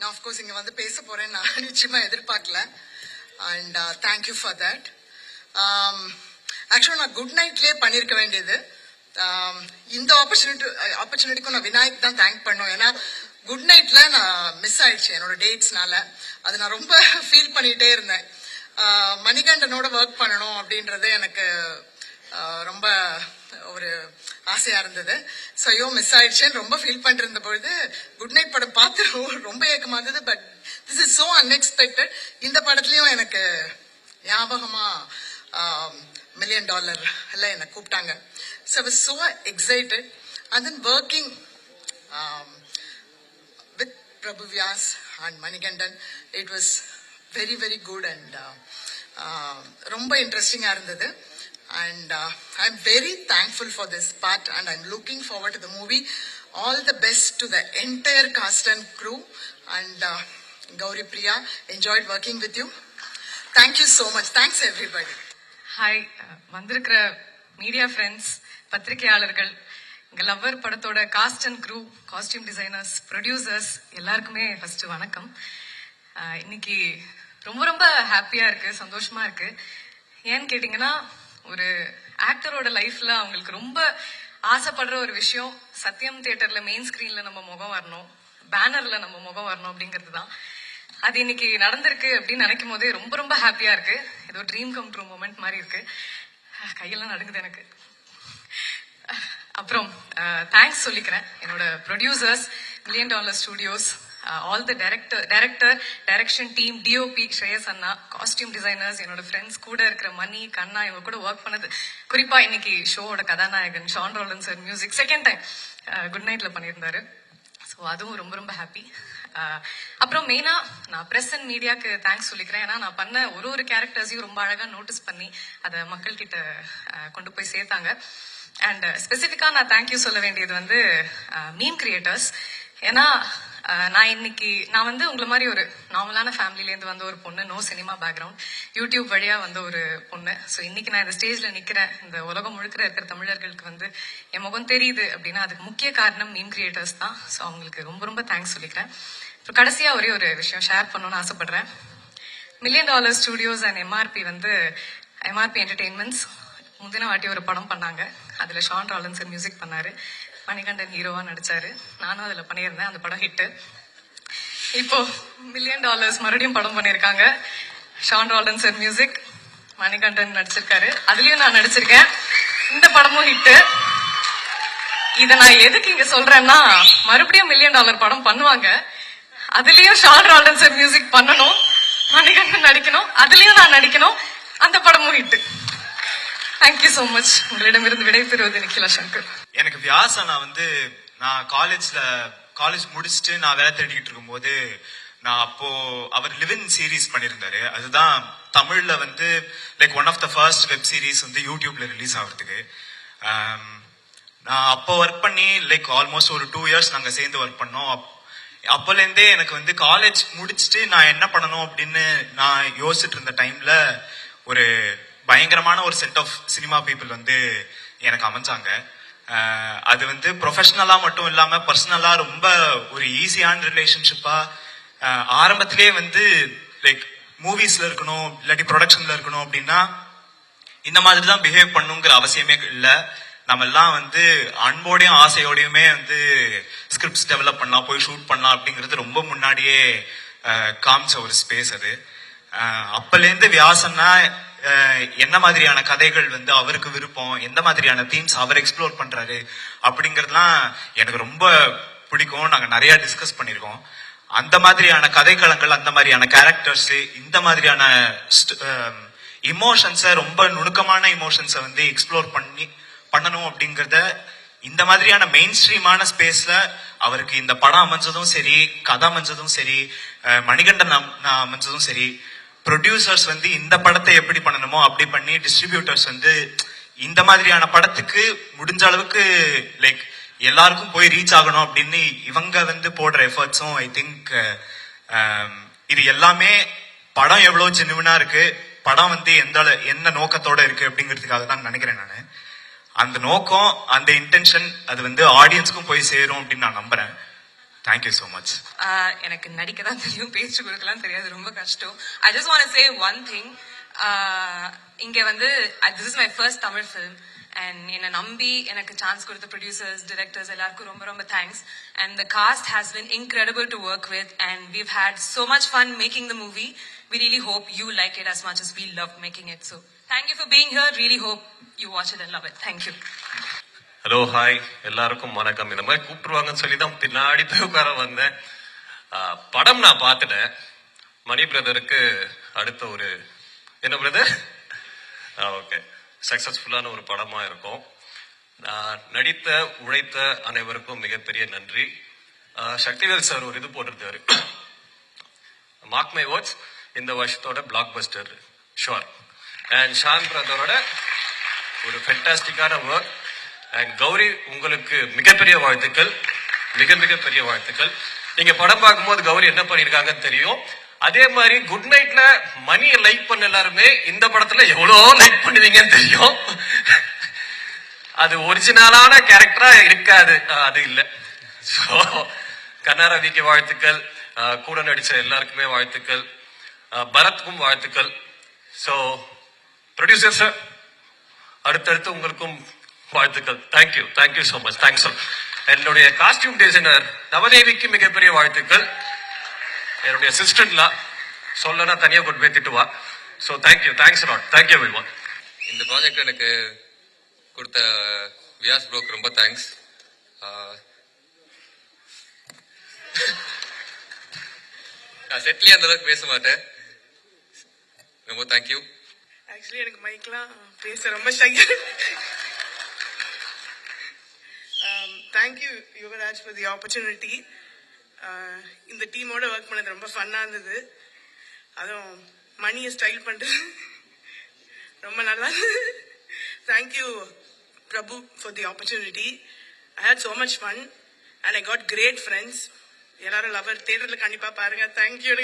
நான் ஆஃப்கோர்ஸ் இங்கே வந்து பேச போகிறேன் நான் நிச்சயமாக எதிர்பார்க்கல. அண்ட் தேங்க்யூ ஃபார் தட் ஆக்சுவலாக நான் குட் நைட்லேயே பண்ணியிருக்க வேண்டியது. Um, இந்த ஆப்பர்ச்சுனிட்டி ஆப்பர்ச்சுனிட்டிக்கும் நான் விநாயக் தான் தேங்க் பண்ணோம். ஏன்னா குட் நைட்ல நான் மிஸ் ஆயிடுச்சு என்னோட டேட்ஸ்னால அது நான் ரொம்ப ஃபீல் பண்ணிகிட்டே இருந்தேன். Uh, மணிகண்டனோட ஒர்க் பண்ணணும் அப்படின்றது எனக்கு uh, ரொம்ப ஒரு ஆசையா இருந்தது. ஸோ ஐயோ மிஸ் ஆயிடுச்சேன்னு ரொம்ப ஃபீல் பண்ணிருந்த பொழுது குட் ரொம்ப ஏக்கமா இருந்தது but this is so unexpected இந்த படத்துலயும் எனக்கு ஞாபகமா மில்லியன் டாலர் எல்லாம் என்னை கூப்பிட்டாங்க. So we so excited and then working with Prabhu Vyas and Manikandan it was very very good and ரொம்ப இன்ட்ரெஸ்டிங்காக இருந்தது. And I am very thankful for this part and I'm looking forward to the movie all the best to the entire cast and crew and Gauri Priya enjoyed working with you thank you so much thanks everybody hi வந்திருக்கிற media friends பத்திரிகையாளர்கள் எங்கள் lover படத்தோட cast and crew costume designers producers எல்லாருக்குமே first வணக்கம். அஹ், இன்னைக்கு ரொம்ப ரொம்ப ஹாப்பியா இருக்கு சந்தோஷமா இருக்கு. ஏன்னு கேட்டிங்கன்னா ஒரு ஆக்டரோட லைஃப்ல அவங்களுக்கு ரொம்ப ஆசைப்படுற ஒரு விஷயம் சத்யம் தியேட்டர்ல மெயின் ஸ்கிரீன்ல நம்ம முகம் வரணும் பேனர்ல நம்ம முகம் வரணும் அப்படிங்கிறது தான். அது இன்னைக்கு நடந்திருக்கு அப்படின்னு நினைக்கும் போதே ரொம்ப ரொம்ப ஹாப்பியா இருக்கு. ஏதோ ட்ரீம் கம் ட்ரூ மூமெண்ட் மாதிரி இருக்கு. கையெல்லாம் நடுங்குது எனக்கு. அப்புறம் தேங்க்ஸ் சொல்லிக்கிறேன். என்னோட producers million dollar studios all the director director direction team DOP Shreyas Anna costume designers என்னோட ஃப்ரெண்ட்ஸ் கூட இருக்கிற மணி கண்ணா இவங்க கூட ஒர்க் பண்ணது. குறிப்பா இன்னைக்கு ஷோவோட கதாநாயகன் Sean Roldan sir music second time good நைட்ல பண்ணியிருந்தாரு. ஸோ அதுவும் ரொம்ப ரொம்ப ஹாப்பி uh, அப்புறம் மெயினா நான் பிரஸ் அண்ட் மீடியாவுக்கு தேங்க்ஸ் சொல்லிக்கிறேன். ஏன்னா நான் பண்ண ஒரு ஒரு கேரக்டர்ஸையும் ரொம்ப அழகா நோட்டீஸ் பண்ணி அதை மக்கள்கிட்ட uh, கொண்டு போய் சேர்த்தாங்க. அண்ட் ஸ்பெசிஃபிக்காக uh, நான் தேங்க்யூ சொல்ல வேண்டியது வந்து மீம் கிரியேட்டர்ஸ் ஏன்னா நான் இன்னைக்கு நான் வந்து உங்களை மாதிரி ஒரு நார்மலான ஃபேமிலிலேருந்து வந்த ஒரு பொண்ணு நோ சினிமா பேக்ரவுண்ட் யூடியூப் வழியாக வந்த ஒரு பொண்ணு. ஸோ இன்னைக்கு நான் இந்த ஸ்டேஜில் நிற்கிறேன் இந்த உலகம் முழுக்கிற இருக்கிற தமிழர்களுக்கு வந்து என் முகம் தெரியுது அப்படின்னா அதுக்கு முக்கிய காரணம் மீம் கிரியேட்டர்ஸ் தான். ஸோ அவங்களுக்கு ரொம்ப ரொம்ப தேங்க்ஸ் சொல்லிக்கிறேன். இப்போ கடைசியாக ஒரே ஒரு விஷயம் ஷேர் பண்ணணும்னு ஆசைப்படுறேன். Million dollar studios and MRP வந்து எம்ஆர்பி என்டர்டெயின்மெண்ட்ஸ் முந்தின வாட்டி ஒரு படம் பண்ணாங்க. அதில் ஷான் ராலன்சர் மியூசிக் பண்ணாரு. மணிகண்டன் ஹீரோவா நடிச்சாரு. நானும் அதுல பண்ணியிருந்தேன். அந்த படம் ஹிட்டு இப்போ மில்லியன் டாலர்ஸ் மறுபடியும் படம் பண்ணியிருக்காங்க. ஷான் ராலன்ஸ் மியூசிக் மணிகண்டன் நடிச்சிருக்காரு. அதுலயும் நான் நடிச்சிருக்கேன். இந்த படமும் ஹிட்டு இத நான் எதுக்கு இங்க சொல்றேன்னா மறுபடியும் மில்லியன் டாலர் படம் பண்ணுவாங்க. அதுலயும் ஷான் ராலன்ஸ் மியூசிக் பண்ணணும். மணிகண்டன் நடிக்கணும். அதுலயும் நான் நடிக்கணும். அந்த படமும் ஹிட்டு தேங்க்யூ சோ மச் உங்களிடமிருந்து விடைபெறுவது நிக்கிலா சங்கர். எனக்கு வியாசா நான் வந்து நான் காலேஜ்ல காலேஜ் முடிச்சுட்டு நான் வேலை தேடிக்கிட்டு இருக்கும்போது நான் அப்போ அவர் லிவின் சீரிஸ் பண்ணியிருந்தாரு. அதுதான் தமிழ்ல வந்து like one of the first web series வந்து யூடியூப்ல ரிலீஸ் ஆகிறதுக்கு. நான் அப்போ ஒர்க் பண்ணி லைக் ஆல்மோஸ்ட் ஒரு டூ இயர்ஸ் நாங்கள் சேர்ந்து ஒர்க் பண்ணோம். அப்போலேருந்தே எனக்கு வந்து காலேஜ் முடிச்சுட்டு நான் என்ன பண்ணணும் அப்படின்னு நான் யோசிச்சுட்டு இருந்த டைம்ல ஒரு பயங்கரமான ஒரு செட் ஆஃப் சினிமா பீப்புள் வந்து எனக்கு அமைஞ்சாங்க. அது வந்து ப்ரொஃபஷனலா மட்டும் இல்லாம பர்சனலா ரொம்ப ஒரு ஈஸியான ரிலேஷன்ஷிப்பா ஆரம்பத்திலே வந்து லைக் மூவிஸ்ல இருக்கணும் இல்லாட்டி ப்ரொடக்ஷன்ல இருக்கணும் அப்படின்னா இந்த மாதிரி தான் பிஹேவ் பண்ணுங்கிற அவசியமே இல்லை. நம்ம எல்லாம் வந்து அன்போடையும் ஆசையோடையுமே வந்து ஸ்கிரிப்ட்ஸ் டெவலப் பண்ணலாம் போய் ஷூட் பண்ணலாம் அப்படிங்கிறது ரொம்ப முன்னாடியே காமிச்ச ஒரு ஸ்பேஸ் அது. அப்பலேருந்து வியாசன்னா என்ன மாதிரியான கதைகள் வந்து அவருக்கு விருப்பம் எந்த மாதிரியான தீம்ஸ் அவர் எக்ஸ்ப்ளோர் பண்றாரு அப்படிங்கறதுலாம் எனக்கு ரொம்ப பிடிக்கும். நாங்க நிறைய டிஸ்கஸ் பண்ணியிருக்கோம். அந்த மாதிரியான கதைக்களங்கள் அந்த மாதிரியான கேரக்டர்ஸ் இந்த மாதிரியான இமோஷன்ஸை ரொம்ப நுணுக்கமான இமோஷன்ஸை வந்து எக்ஸ்ப்ளோர் பண்ணி பண்ணணும் அப்படிங்கறத இந்த மாதிரியான மெயின் ஸ்ட்ரீமான ஸ்பேஸ்ல அவருக்கு இந்த படம் அமைஞ்சதும் சரி கதை அமைஞ்சதும் சரி மணிகண்டன் அமைஞ்சதும் சரி ப்ரொடியூசர்ஸ் வந்து இந்த படத்தை எப்படி பண்ணணுமோ அப்படி பண்ணி டிஸ்ட்ரிபியூட்டர்ஸ் வந்து இந்த மாதிரியான படத்துக்கு முடிஞ்ச அளவுக்கு லைக் எல்லாருக்கும் போய் ரீச் ஆகணும் அப்படின்னு இவங்க வந்து போடுற எஃபர்ட்ஸும் ஐ திங்க் இது எல்லாமே படம் எவ்வளோ ஜெனுவனா இருக்கு படம் வந்து எந்த என்ன நோக்கத்தோட இருக்கு அப்படிங்கிறதுக்காக தான் நினைக்கிறேன் நான். அந்த நோக்கம் அந்த இன்டென்ஷன் அது வந்து ஆடியன்ஸ்க்கும் போய் சேரும் அப்படின்னு நான் நம்புறேன். தேங்க்யூ ஸோ மச் ஆஹ் எனக்கு நடிக்க தான் தெரியும் பேச்சு கொடுக்கலாம் தெரியாது ரொம்ப கஷ்டம். I just want say one thing இங்க வந்து this is my first Tamil film and என்னை நம்பி எனக்கு சான்ஸ் கொடுத்த ப்ரொடியூசர்ஸ் டிரெக்டர்ஸ் எல்லாருக்கும் ரொம்ப ரொம்ப thanks and the cast has been incredible to work with and we've had so much fun making the movie we really hope you like it as much as we loved making it. So thank you for being here. Really hope you watch it and love it. Thank you. Hello hi எல்லாருக்கும் வணக்கம். இந்த மாதிரி கூப்பிட்டுருவாங்கன்னு சொல்லி தான் பின்னாடி போய் உட்கார வந்தேன். ஆஹ், படம் நான் பார்த்துட்டேன். மணி பிரதருக்கு அடுத்த ஒரு என்ன பிரதர்? ஓகே. சக்சஸ்ஃபுல்லான ஒரு படமா இருக்கும். நான் நடித்த உழைத்த அனைவருக்கும் மிகப்பெரிய நன்றி. ஆஹ், சக்திவேல் சார் ஒரு இது போட்டிருந்தாரு. மார்க் மை வேர்ட்ஸ் இந்த வருஷத்தோட blockbuster sure and Shawn பிரதரோட ஒரு ஃபென்டாஸ்டிக்கான ஒர்க் அண்ட் கௌரி உங்களுக்கு மிகப்பெரிய வாழ்த்துக்கள். மிக மிக பெரிய வாழ்த்துக்கள். நீங்க படம் பார்க்கும்போது கௌரி என்ன பண்ணிருக்காங்கன்னு தெரியும். அதே மாதிரி குட் நைட்ல மணியை லைக் பண்ண எல்லாருமே இந்த படத்துல எவ்வளோ லைக் பண்ணுவீங்கன்னு தெரியும். அது ஒரிஜினலான கேரக்டரா இருக்காது. அது இல்ல. ஸோ கண்ணாரவிக்கு வாழ்த்துக்கள். கூட நடிச்ச எல்லாருக்குமே வாழ்த்துக்கள். பரத்க்கும் வாழ்த்துக்கள். ஸோ ப்ரொடியூசர் சார் அடுத்தடுத்து உங்களுக்கும் வாழ்த்துக்கள். Thank you thank you so much thanks என்னுடைய காஸ்டியூம் டிசைனர் நவதேவிக்கு மிகப்பெரிய வாழ்த்துக்கள். என்னுடைய அசிஸ்டன்ட்லாம் சொல்லனா தனியா கொண்டு போய் திட்டுவா. So thank you thanks lot thank you every இந்த ப்ராஜெக்ட் எனக்கு கொடுத்த வியாஸ் ப்ரோக்கு ரொம்ப தேங்க்ஸ் நான் செட்லயே அந்த அளவுக்கு பேச மாட்டேன். ரொம்ப தேங்க்யூ ஆக்சுவலி எனக்கு மைக்லாம் பேச ரொம்ப shy thank you Yuvraj for the opportunity இந்த டீமோட ஒர்க் பண்ணது ரொம்ப ஃபன்னாக இருந்தது. அதுவும் மணியை ஸ்டைல் பண்ணுறது ரொம்ப நல்லா இருந்தது. Thank you Prabhu for the opportunity I had so much fun and I got great friends எல்லாரும் லவர் தேட்டரில் கண்டிப்பாக பாருங்க. தேங்க்யூ